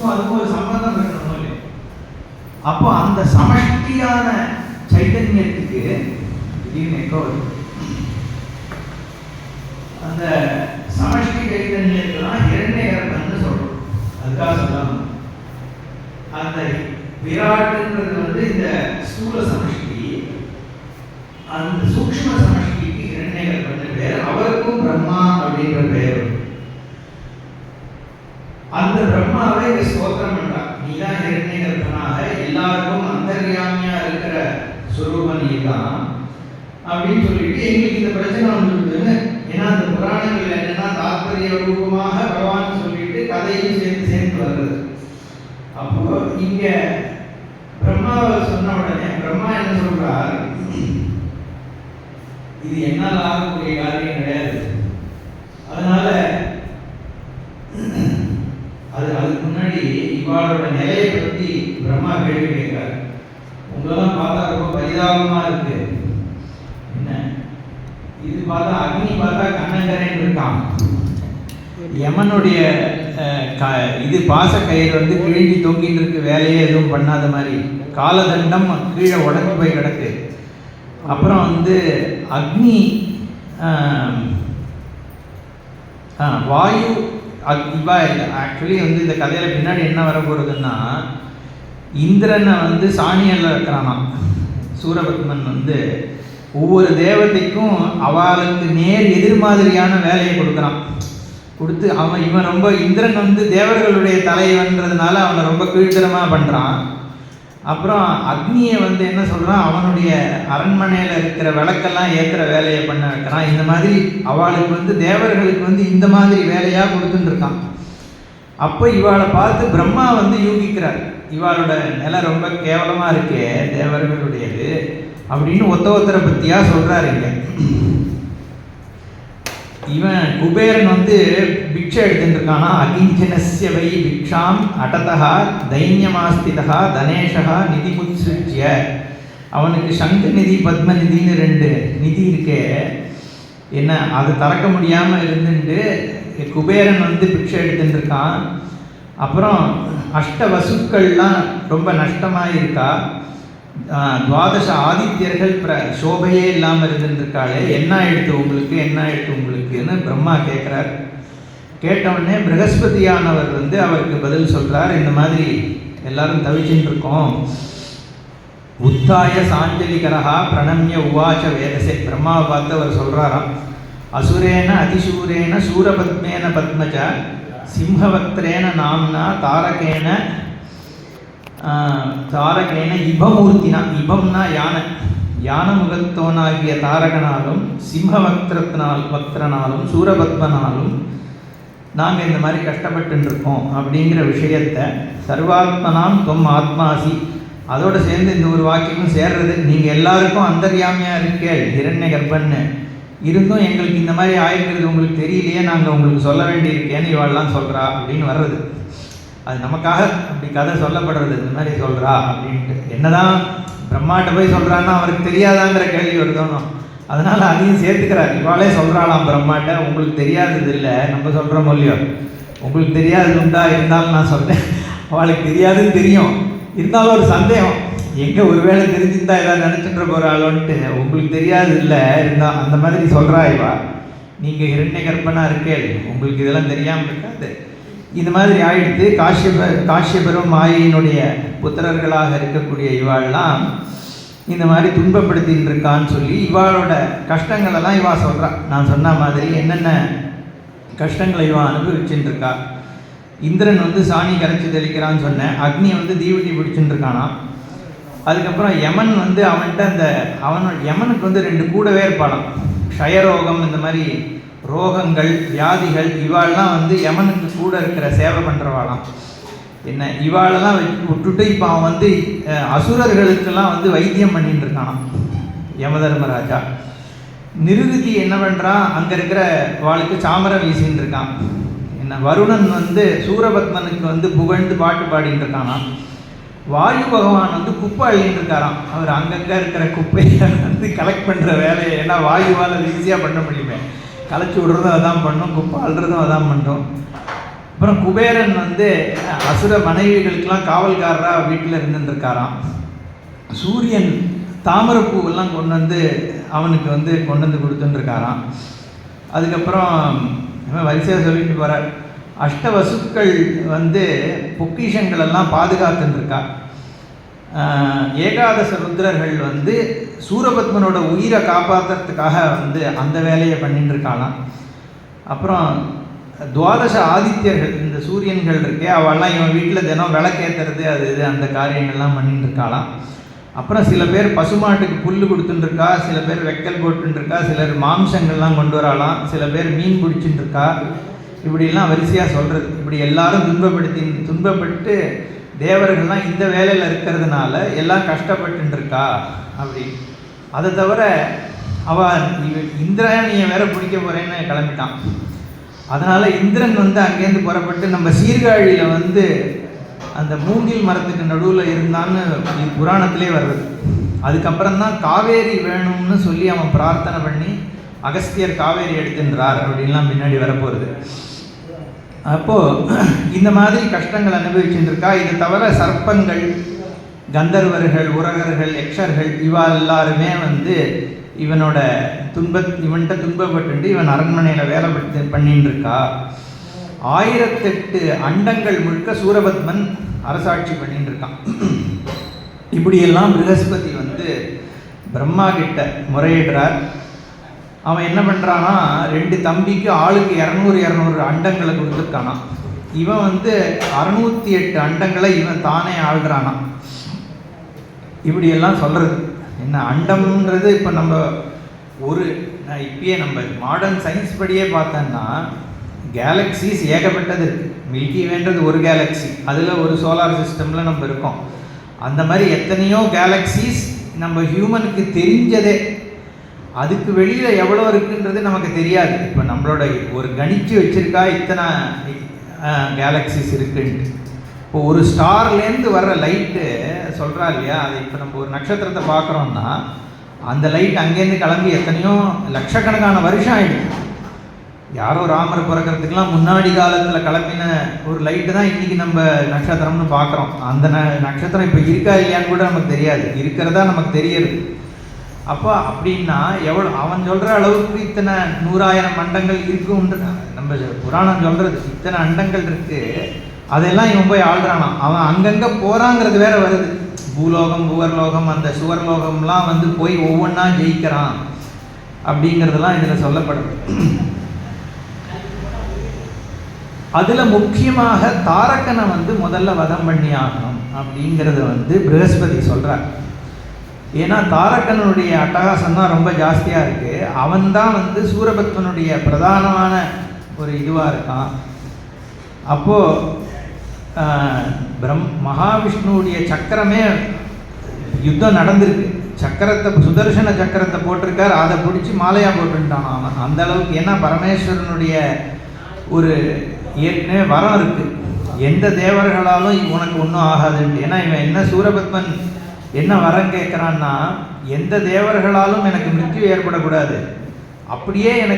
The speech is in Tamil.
ஸோ அதுக்கு ஒரு சம்பந்தம் இருக்கணும் இல்லையா அப்போ அந்த சமஷ்டியான சைத்தன்யத்துக்கு திடீர்னு எக்கோ வருது. அந்த சமஷ்டி சைத்தன்யத்துக்கு தான் இரண்டே கர்ப்பன்னு சொல்கிறோம் அதுக்காக சொல்லணும் அந்த விராட்டுன்றது வந்து இந்த ஸ்தூல சமஷ்டி அந்த சூக்ஷ்ம சமஷ்டிக்கு இரண்டே கர்ப்பன்னு பேர். அவருக்கும் பிரம்மா அப்படின்ற பெயர் அந்த பிரம்மாவை இங்க ஸ்தோத்திரம் பண்றான் நீ தான் இரண்டே கற்பனாக எல்லாருக்கும் அந்தர்யாமியா இருக்கிற சுரூபம் நீதான் அப்படின்னு சொல்லிட்டு எங்களுக்கு இந்த பிரச்சனை வந்துருக்குன்னு ஏன்னா அந்த புராணங்கள் என்னன்னா தாத்பரிய ரூபமாக பகவான் சொல்லிட்டு கதையும் சேர்ந்து சேர்ந்து வருது. அப்போ இங்க பிரம்மாவை சொன்ன உடனே பிரம்மா என்ன சொல்றார்? இது என்னால் ஆகக்கூடிய காரியம் கிடையாது அதனால அது அதுக்கு முன்னாடி இவாளோட நிலையை பத்தி பிரம்மா கேள்வி கேட்கிறார் உங்களெல்லாம் பார்த்தா ரொம்ப பரிதாபமா இருக்கு. என்ன? இது பார்த்தா அக்னி பார்த்தா கண்ணங்கரேன்னு இருக்கான் யமனுடைய க- இது பாச கயிறு வந்து கிழிஞ்சி தொங்கிட்டு இருக்கு வேலையே எதுவும் பண்ணாத மாதிரி. காலதண்டம் கீழே உடஞ்சு போய் கிடக்கு. அப்புறம் வந்து அக்னி வாயு அக்- இவா ஆக்சுவலி வந்து இந்த கதையில பின்னாடி என்ன வர போறதுன்னா இந்திரனை வந்து சாணியல்ல வைக்கிறானாம். சூரபத்மன் வந்து ஒவ்வொரு தேவதைக்கும் அவளுக்கு நேர் எதிர்மாதிரியான வேலையை கொடுக்குறான். கொடுத்து அவன் இவன் ரொம்ப இந்திரன் வந்து தேவர்களுடைய தலைவன்றதுனால அவனை ரொம்ப கீழ்த்தரமாக பண்ணுறான் அப்புறம் அக்னியை வந்து என்ன சொல்கிறான் அவனுடைய அரண்மனையில் இருக்கிற விளக்கெல்லாம் ஏற்றுற வேலையை பண்ண வைக்கிறான். இந்த மாதிரி அவளுக்கு வந்து தேவர்களுக்கு வந்து இந்த மாதிரி வேலையாக கொடுத்துட்டு இருக்கான். அப்போ இவாளை பார்த்து பிரம்மா வந்து யூகிக்கிறார். இவாளோட நிலை ரொம்ப கேவலமாக இருக்கே தேவர்களுடையது அப்படின்னு ஒத்த ஒத்தரை பற்றியாக சொல்கிறாரு இங்கே இவன் குபேரன் வந்து பிக்ஷை எடுத்துட்டு இருக்கானா? அகிஞ்சனஸ்ய வை பிக்ஷாம் அடதா தைன்யமாஸ்திதா தனேஷா நிதி முத்ஸ்ருஜ்ய அவனுக்கு சங்க நிதி பத்ம நிதின்னு ரெண்டு நிதி இருக்கே. என்ன அது திறக்க முடியாமல் இருந்துட்டு குபேரன் வந்து பிக்ஷை எடுத்துட்டு இருக்கான். அப்புறம் அஷ்ட வசுக்கள்லாம் ரொம்ப நஷ்டமாக இருக்கா துவாதச ஆதித்யர்கள் பிர சோபையே இல்லாமல் இருந்துருக்காளே என்ன ஆயிடுத்து உங்களுக்கு என்ன ஆயிடுத்து உங்களுக்குன்னு பிரம்மா கேட்குறார் கேட்டவுடனே பிரகஸ்பதியானவர் வந்து அவருக்கு பதில் சொல்கிறார் இந்த மாதிரி எல்லாரும் தவிச்சுட்டு இருக்கோம். உத்தாய சாஞ்சலிகரஹா பிரணம்ய உவாச்ச வேதசே. பிரம்மாவை பார்த்து அவர் சொல்றாராம் அசுரேன அதிசூரேன சூரபத்மேன பத்மஜ சிம்ஹவக்திரேன நாம்னா தாரகேன தாரகேன இபமூர்த்தினா இபம்னா யானை யான முகத்தோனாகிய தாரகனாலும் சிம்ஹவக்திரத்தினால் வக்திரனாலும் சூரபத்மனாலும் நாங்கள் இந்த மாதிரி கஷ்டப்பட்டு இருக்கோம். அப்படிங்கிற விஷயத்தை சர்வாத்மனாம் தொம் ஆத்மாசி அதோட சேர்ந்து இந்த ஒரு வாக்கியமும் சேர்றது நீங்கள் எல்லாருக்கும் அந்தர்யாமியாக இருக்கேள் இரண்ய கர்ப்பன்னு. இருந்தும் எங்களுக்கு இந்த மாதிரி ஆயிருக்கிறது உங்களுக்கு தெரியலையே நாங்கள் உங்களுக்கு சொல்ல வேண்டியிருக்கேன்னு இவாள்லாம் சொல்கிறா அப்படின்னு வர்றது. அது நமக்காக அப்படி கதை சொல்லப்படுறது இந்த மாதிரி சொல்கிறா அப்படின்ட்டு. என்னதான் பிரம்மாட்ட போய் சொல்கிறான்னா அவருக்கு தெரியாதாங்கிற கேள்வி வருதோனும் அதனால் அதையும் சேர்த்துக்கிறார். இவாளே சொல்கிறாளாம் பிரம்மாட்ட உங்களுக்கு தெரியாதது இல்லை நம்ம சொல்கிறோம் இல்லையோ? உங்களுக்கு தெரியாதது உண்டா? இருந்தாலும் நான் சொல்கிறேன் அவளுக்கு தெரியாதுன்னு தெரியும். இருந்தாலும் ஒரு சந்தேகம். எங்கே ஒருவேளை தெரிஞ்சிருந்தா ஏதாவது நினச்சிட்டு போகிறாளோன்ட்டு உங்களுக்கு தெரியாது இல்லை. இருந்தா அந்த மாதிரி சொல்கிறா இவா. நீங்கள் இரண்டை கற்பனா இருக்கேள் உங்களுக்கு இதெல்லாம் தெரியாமல் இருக்காது. இந்த மாதிரி ஆயிடுத்து காஷ்யப காஷ்யபரும் மாயினுடைய புத்திரர்களாக இருக்கக்கூடிய இவாள்லாம் இந்த மாதிரி துன்பப்படுத்தின்னு இருக்கான்னு சொல்லி இவாளோட கஷ்டங்களெல்லாம் இவா சொல்கிறா நான் சொன்ன மாதிரி என்னென்ன கஷ்டங்களை இவன் அனுபவிச்சுட்டு இருக்கா. இந்திரன் வந்து சாணி கரைச்சி தெளிக்கிறான்னு சொன்னேன். அக்னி வந்து தீவட்டி பிடிச்சுட்டு இருக்கானா அதுக்கப்புறம் யமன் வந்து அவன்கிட்ட அந்த அவனோட யமனுக்கு வந்து ரெண்டு கூடவே இருப்பாளாம் க்ஷயரோகம் இந்த மாதிரி ரோகங்கள் வியாதிகள் இவாள்லாம் வந்து யமனுக்கு கூட இருக்கிற சேவை பண்ணுறவாளாம் என்ன இவாளெல்லாம் விட்டுட்டு இப்போ அவன் வந்து அசுரர்களுக்கெல்லாம் வந்து வைத்தியம் பண்ணிட்டு இருக்கானான் யமதர்மராஜா. நிருதி என்ன பண்ணுறான் அங்கே இருக்கிற வாளுக்கு சாமரம் வீசின்னு இருக்கான் வருணன் வந்து சூரபத்மனுக்கு வந்து புகழ்ந்து பாட்டு பாடிட்டு இருக்கானா வாயு பகவான் வந்து குப்பை அள்ளிட்டு இருக்காராம் அவர் அங்கங்கே இருக்கிற குப்பையை வந்து கலெக்ட் பண்ணுற வேலையை ஏன்னா வாயுவால் ஈஸியாக பண்ண முடியுமே. கலைச்சி விடுறதும் அதான் பண்ணும் குப்பை அள்ளுறதும் அதான் பண்ணும் அப்புறம் குபேரன் வந்து அசுர மனைவிகளுக்கெல்லாம் காவல்காரராக வீட்டில் இருந்துருக்காராம் சூரியன் தாமரைப்பூவெல்லாம் கொண்டு வந்து அவனுக்கு வந்து கொண்டு வந்து கொடுத்துட்டுருக்காராம் அதுக்கப்புறம் வரிசையாக சொல்லிட்டு போகிறார் அஷ்டவசுக்கள் வந்து பொக்கிஷங்கள் எல்லாம் பாதுகாத்துருக்கா ஏகாதச ருத்ரர்கள் வந்து சூரபத்மனோட உயிரை காப்பாற்றுறதுக்காக வந்து அந்த வேலையை பண்ணிட்டு இருக்காளாம் அப்புறம் துவாதச ஆதித்யர்கள் இந்த சூரியன்கள் இருக்கே அவெல்லாம் இவன் வீட்டில் தினம் விளக்கேற்றுறது அது இது அந்த காரியங்கள்லாம் பண்ணிட்டு இருக்காளாம் அப்புறம் சில பேர் பசுமாட்டுக்கு புல் கொடுத்துட்டுருக்கா சில பேர் வெக்கல் போட்டுருக்கா சிலர் மாம்சங்கள்லாம் கொண்டு வரலாம் சில பேர் மீன் பிடிச்சிட்டுருக்கா. இப்படிலாம் வரிசையாக சொல்கிறது இப்படி எல்லாரும் துன்பப்படுத்தி துன்பப்பட்டு தேவர்கள்லாம் இந்த வேலையில் இருக்கிறதுனால எல்லாம் கஷ்டப்பட்டுருக்கா அப்படி அதை தவிர அவன் இந்திரனியை வேற பிடிக்க போகிறேன்னு கிளம்பிட்டான். அதனால் இந்திரன் வந்து அங்கேருந்து புறப்பட்டு நம்ம சீர்காழியில் வந்து அந்த மூங்கில் மரத்துக்கு நடுவில் இருந்தான்னு புராணத்திலே வர்றது அதுக்கப்புறம் தான் காவேரி வேணும்னு சொல்லி அவன் பிரார்த்தனை பண்ணி அகஸ்தியர் காவேரி எடுத்துன்றார் அப்படின்லாம் பின்னாடி வரப்போகிறது அப்போது இந்த மாதிரி கஷ்டங்கள் அனுபவிச்சுட்டு இருக்கா இது தவிர சர்ப்பங்கள் கந்தர்வர்கள் உரகர்கள் யக்ஷர்கள் இவா எல்லாருமே வந்து இவனோட துன்ப இவன்கிட்ட துன்பப்பட்டு இவன் அரண்மனையில் வேலை பட்டு பண்ணிட்டு இருக்கா ஆயிரத்தெட்டு அண்டங்கள் முழுக்க சூரபத்மன் அரசாட்சி பண்ணிட்டு இருக்கான் இப்படியெல்லாம் பிருகஸ்பதி வந்து பிரம்மா கிட்ட முறையிடுறார். அவன் என்ன பண்ணுறான்னா ரெண்டு தம்பிக்கு ஆளுக்கு இரநூறு இரநூறு அண்டங்களை கொடுத்துருக்கானா. இவன் வந்து அறுநூத்தி எட்டு அண்டங்களை இவன் தானே ஆள்றானா. இப்படியெல்லாம் சொல்கிறது என்ன அண்டம்ன்றது இப்போ நம்ம ஒரு நான் இப்பயே நம்ம மாடர்ன் சயின்ஸ் படியே பார்த்தேன்னா கேலக்சிஸ் ஏகப்பட்டது இருக்குது மில்கி வேன்றது ஒரு கேலக்ஸி அதில் ஒரு சோலார் சிஸ்டமில் நம்ம இருக்கோம். அந்த மாதிரி எத்தனையோ கேலக்சிஸ் நம்ம ஹியூமனுக்கு தெரிஞ்சதே. அதுக்கு வெளியில் எவ்வளோ இருக்குன்றது நமக்கு தெரியாது. இப்போ நம்மளோட ஒரு கணிச்சு வச்சுருக்கா இத்தனை கேலக்சிஸ் இருக்குன்ட்டு. இப்போ ஒரு ஸ்டார்லேருந்து வர்ற லைட்டு சொல்கிறா இல்லையா? அது இப்போ நம்ம ஒரு நட்சத்திரத்தை பார்க்குறோம்னா அந்த லைட் அங்கேருந்து கிளம்பி எத்தனையோ லட்சக்கணக்கான வருஷம் ஆகிடுச்சு யாரோ ராமர் பிறக்கிறதுக்கெல்லாம் முன்னாடி காலத்தில் கிளம்பின ஒரு லைட்டு தான் இன்றைக்கி நம்ம நட்சத்திரம்னு பார்க்குறோம் அந்த ந நட்சத்திரம் இப்போ இருக்கா இல்லையான்னு கூட நமக்கு தெரியாது. இருக்கிறதா நமக்கு தெரியுது அப்போ அப்படின்னா எவ்வளோ அவன் சொல்கிற அளவுக்கு இத்தனை நூறாயிரம் அண்டங்கள் இருக்குன்ற நம்ம புராணம் சொல்கிறது இத்தனை அண்டங்கள் இருக்குது அதெல்லாம் இவன் போய் ஆள்றானான் அவன் அங்கங்கே போகிறாங்கிறது வேற வருது. பூலோகம் புவர்லோகம் அந்த சுவர்லோகம்லாம் வந்து போய் ஒவ்வொன்றா ஜெயிக்கிறான். அப்படிங்கிறதெல்லாம் இதில் சொல்லப்படுது. அதில் முக்கியமாக தாரக்கனை வந்து முதல்ல வதம் பண்ணி ஆகணும் அப்படிங்கிறத வந்து பிரகஸ்பதி சொல்கிறார் ஏன்னா தாரக்கனுடைய அட்டகாசம் தான் ரொம்ப ஜாஸ்தியாக இருக்குது அவன் தான் வந்து சூரபத்மனுடைய பிரதானமான ஒரு இதுவாக இருக்கான். அப்போது பிரம் மகாவிஷ்ணுவுடைய சக்கரமே யுத்தம் நடந்திருக்கு. சக்கரத்தை சுதர்சன சக்கரத்தை போட்டிருக்கார். அதை பிடிச்சி மாலையாக போட்டுட்டான் அவன். அந்த அளவுக்கு ஏன்னா பரமேஸ்வரனுடைய ஒரு ஏற்கனவே வரம் இருக்குது எந்த தேவர்களாலும் உனக்கு ஒன்றும் ஆகாதுன்ட்டு ஏன்னா இவன் என்ன சூரபத்மன் என்ன வரம் கேட்குறான்னா எந்த தேவர்களாலும் எனக்கு மிருத்யு ஏற்படக்கூடாது. அப்படியே எனக்கு